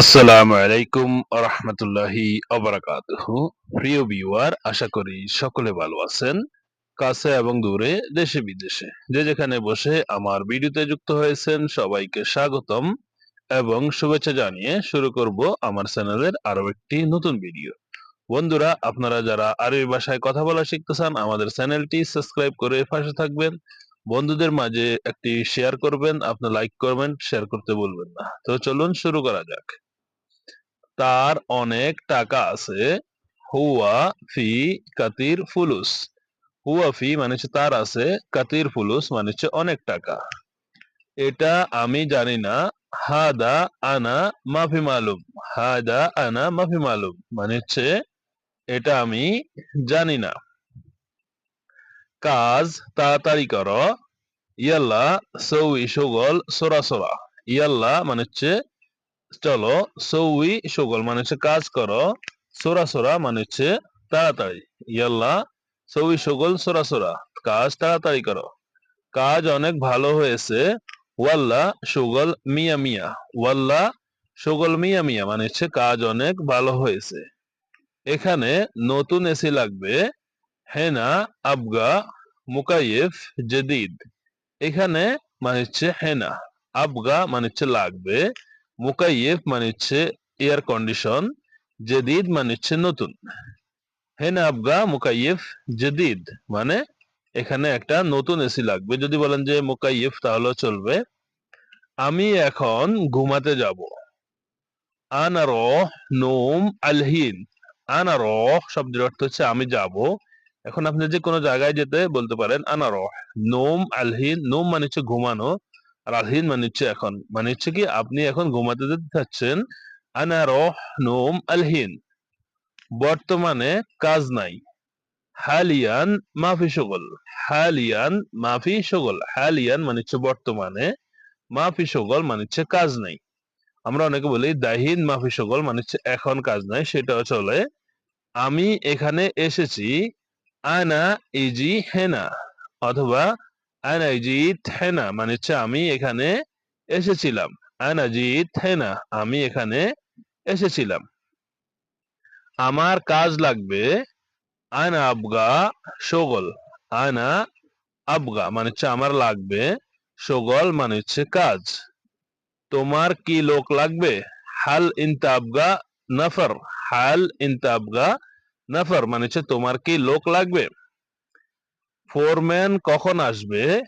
আসসালামু আলাইকুম রহমতুল্লাহি অবরাকাতুহু প্রিয় ভিউয়ার, আশা করি সকলে ভালো আছেন, কাছে এবং দূরে, দেশে বিদেশে। যে যেখানে বসে আমার ভিডিওতে যুক্ত হয়েছেন, সবাইকে স্বাগতম এবং শুভেচ্ছা জানিয়ে শুরু করব আমার চ্যানেলের আরও একটি নতুন ভিডিও। বন্ধুরা, আপনারা যারা আরবি ভাষায় কথা বলা শিখতে চান, আমাদের চ্যানেলটি সাবস্ক্রাইব করে পাশে থাকবেন। বন্ধুদের মাঝে একটি শেয়ার করবেন, আপনি লাইক করবেন, শেয়ার করতে বলবেন না। তো চলুন শুরু করা যাক। তার অনেক টাকা আছে। হুয়া ফি কাতির ফুলুস। হুয়া ফি মানে হচ্ছে তার আছে, কাতির ফুলুস মানে হচ্ছে অনেক টাকা। এটা আমি জানি না। হাদা আনা মাফি মালুম। হাদা আনা মাফি মালুম মানে হচ্ছে এটা আমি জানি না। কাজ তাড়াতাড়ি করো। ইয়াল্লা সৌই সুগল সোরা সোরা। ইয়াল্লা মানে হচ্ছে চলো, সৌই সুগল মানে হচ্ছে কাজ করো। সোরা সোরা মানে হচ্ছে তাড়াতাড়ি। ইয়াল্লা, সৌই সুগল, সোরা সোরা, কাজ তাড়াতাড়ি করো। কাজ অনেক ভালো হয়েছে। ওয়াল্লা, সুগল, মিয়া মিয়া। ওয়াল্লা, সুগল, মিয়া মিয়া মানে হচ্ছে কাজ অনেক ভালো হয়েছে। এখানে নতুন এসি লাগবে। হেনা, আবগা মুকাইফ জদিদ। এখানে মানে হচ্ছে হেনা। আবগা মানে হচ্ছে লাগবে। মুকাইফ মানে হচ্ছে এয়ার কন্ডিশন, জদিদ মানে হচ্ছে নতুন। হেনা আবগা মুকাইফ জদিদ মানে এখানে একটা নতুন এসি লাগবে। যদি বলেন যে মুকাইফ তাহলে চলবে, আমি এখন ঘুমাতে যাব। আনার নোম আলহিন আনার শব্দের অর্থ হচ্ছে আমি যাব। এখন আপনি যে কোনো জায়গায় যেতে বলতে পারেন আনার নোম আলহিন নোম মানে হচ্ছে ঘুমানো। আর আলহিন মানে হচ্ছে এখন। মানে হচ্ছে কি, আপনি এখন ঘুমাতে যেতে চাচ্ছেন আনার নোম আলহিন। বর্তমানে কাজ নাই। হালিয়ান মাফি সগল। হালিয়ান মাফি সগল। হালিয়ান মানে হচ্ছে বর্তমানে, মাফি সগল মানে হচ্ছে কাজ নাই। আমরা অনেকে বলি, দাহিন মাফি সগল মানে হচ্ছে এখন কাজ নাই, সেটা চলে আমি এখানে এসেছি, আনা ইজি হেনা, অথবা আনা ইজি হেনা মানে হচ্ছে আমি এখানে এসেছিলাম। আনা জি হেনা, আমি এখানে এসেছিলাম। আমার কাজ লাগবে আনা আবগা সগল। আনা আবগা মানে হচ্ছে আমার লাগবে সগল মানে হচ্ছে কাজ। তোমার কি লোক লাগবে? হাল ইনতা আবগা নফর। হাল ইনতা আবগা নফর মানে হচ্ছে তোমার কি লোক লাগবে? ফোরম্যান কখন আসবে?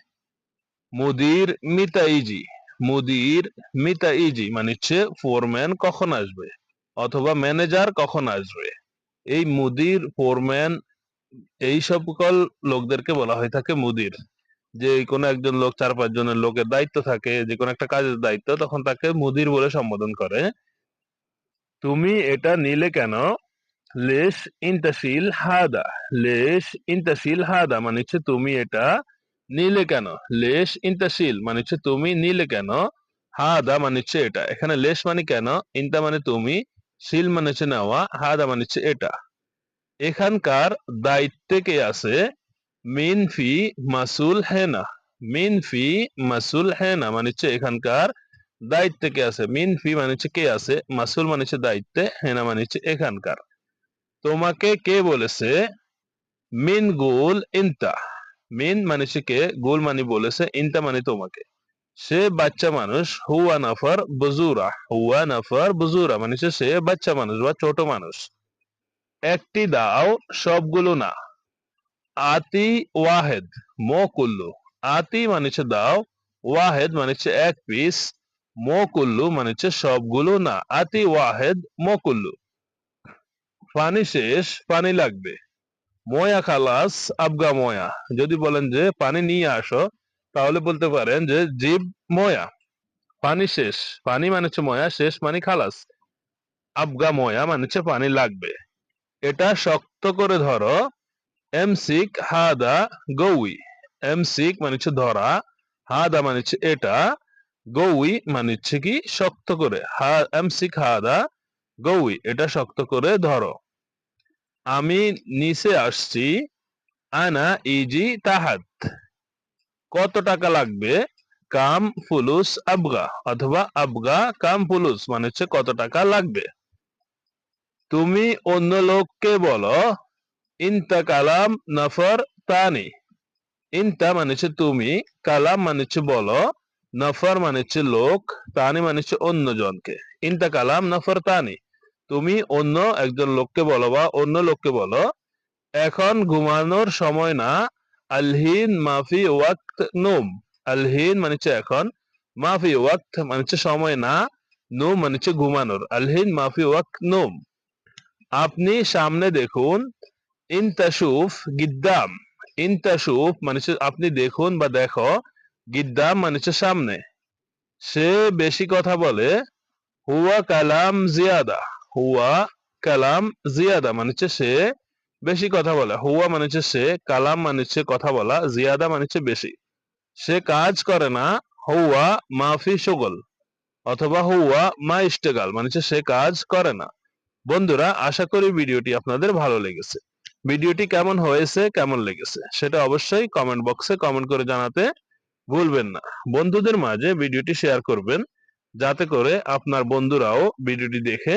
মুদির মিতাইজি। মুদির মিতাইজি মানে হচ্ছে ফোরম্যান কখন আসবে? অথবা ম্যানেজার কখন আসবে? এই মুদির ফোরম্যান এই সকল লোকদেরকে বলা হয়ে থাকে মুদির। যে কোনো একজন লোক চার পাঁচ জনের লোকের দায়িত্ব থাকে, যে কোনো একটা কাজের দায়িত্ব, তখন তাকে মুদির বলে সম্বোধন করে। তুমি এটা নিলে কেন? লেশ ইন্তাশিল হাদা লেশ ইন্তাশিল হাদা মানে হচ্ছে তুমি এটা নিলে কেন? লেশ ইন্তাশিল মানে হচ্ছে তুমি নিলে কেন? হাদা মানে হচ্ছে এটা। এখানে লেশ মানে কেন? ইন্তা মানে তুমি শিল মানে হচ্ছে নেওয়া হাদা মানে হচ্ছে এটা। এখানকার দায়িত্বে কে আছে? মিন ফি মাসুল হেনা। মিন ফি মাসুল হেনা মানে হচ্ছে এখানকার দায়িত্বে কে আছে? মিন ফি মানে হচ্ছে কে আছে? মাসুল মানে হচ্ছে দায়িত্বে, হেনা মানে হচ্ছে এখানকার। তোমাকে কে বলেছে? মিন গুল ইনতা। মিন মানে হচ্ছে কে? গুল মানে বলেছে, ইনতা মানে তোমাকে। সে বাচ্চা মানুষ, হুয়া নাফার বুজুরা। হুয়া নাফার বুজুরা মানে সে বাচ্চা মানুষ বা ছোট মানুষ। একটি দাও সবগুলো না। আতি ওয়াহেদ, মো কুল্লু। আতি মানে দাও, ওয়াহেদ মানে এক পিস। মো কুল্লু মানে সবগুলো না। আতি ওয়াহেদ, মো কুল্লু। পানি শেষ, পানি লাগবে। ময়া খালাস, আবগা ময়া। যদি বলেন যে, পানি নিয়ে আসো, তাহলে বলতে পারেন যে, জীব ময়া। পানি শেষ। পানি মানে হচ্ছে ময়া, শেষ মানে খালাস। আবগা ময়া মানে হচ্ছে পানি লাগবে। এটা শক্ত করে ধরো, এমসিক হাদা গৌই। এমসিক মানে হচ্ছে ধরা, হাদা মানে হচ্ছে এটা, গৌই মানে হচ্ছে কি? শক্ত করে। হা, এমসিক হাদা গৌই, এটা শক্ত করে ধরো। আমি নিচে আসছি, আনা ইজি তাহাত। কত টাকা লাগবে? কাম ফুলুস আবগা, অথবা আবগা কাম ফুলুস মানে হচ্ছে কত টাকা লাগবে? তুমি অন্য লোককে বলো, ইনতা কালাম নফর তানি। ইনতা মানে হচ্ছে তুমি, কালাম মানে হচ্ছে বলো, নফর মানে হচ্ছে লোক, তানি মানে হচ্ছে অন্য জনকে ইনতা কালাম নফর তানি। তুমি অন্য একজন লোককে বলো বা অন্য লোককে বলো, এখন ঘুমানোর সময় না, আলহিন মাফি ওয়াক্ত নুম। আলহিন মানে এখন, মাফি ওয়াক্ত মানে সময় না, নুম মানে ঘুমানোর। আলহিন মাফি ওয়াক্ত নুম। আপনি সামনে দেখুন ইনতাশুফ গিদ্দাম। ইনতাশুফ মানে আপনি দেখুন বা দেখো, গিদ্দাম মানে সামনে। সে বেশি কথা বলে, হুয়া কালাম জিয়াদা। হুয়া কালাম জিয়াদা মানে হচ্ছে সে বেশি কথা বলে। হুয়া মানে হচ্ছে সে, কালাম মানে হচ্ছে কথা বলা, জিয়াদা মানে হচ্ছে বেশি। সে কাজ করে না, হুয়া মাফি সুগল অথবা হুয়া মা ইস্টেগাল মানে হচ্ছে সে কাজ করে না। বন্ধুরা, আশা করি ভিডিওটি আপনাদের ভালো লেগেছে। ভিডিওটি কেমন হয়েছে, কেমন লেগেছে, সেটা অবশ্যই কমেন্ট বক্সে কমেন্ট করে জানাতে ভুলবেন না। বন্ধুদের মাঝে ভিডিওটি শেয়ার করবেন, যাতে করে আপনার বন্ধুরাও ভিডিওটি দেখে